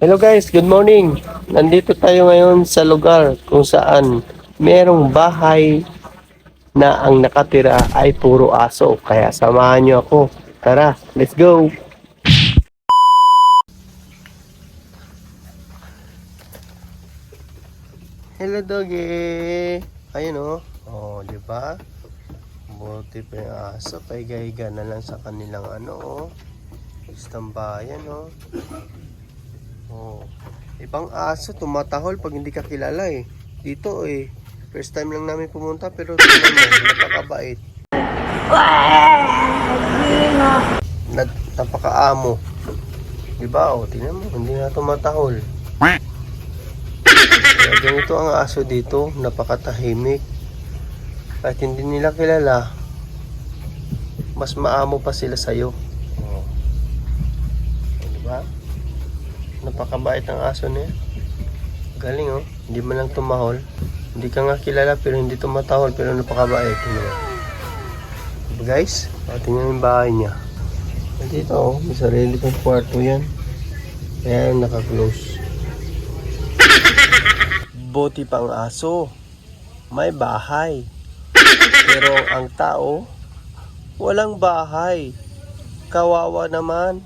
Hello guys, good morning. Nandito tayo ngayon sa lugar kung saan merong bahay na ang nakatira ay puro aso. Kaya samahan nyo ako. Tara, let's go! Hello doggy! Ayun oh. Oh, di ba? Buti pa yung aso. Paiga-higa na lang sa kanilang ano oh. Istambayan oh. Oh. Ibang aso tumatahol pag hindi ka kilala eh. Dito eh. First time lang namin pumunta pero tingnan mo, napakabait. Nag, napakaamo. Diba? O, tingnan mo, hindi na tumatahol. Kaya ganito ang aso dito, napakatahimik. Kahit hindi nila kilala, mas maamo pa sila sa'yo. Oh. Diba? Napakabait ang aso niya. Galing oh. Hindi man lang tumahol. Hindi ka nga kilala pero hindi tumatahol pero napakabait. Tingnan guys? O, tingnan yung bahay niya. Dito oh. May sarili kong kwarto yan. Kaya naka-close. Buti pang aso. May bahay. Pero ang tao, walang bahay. Kawawa naman.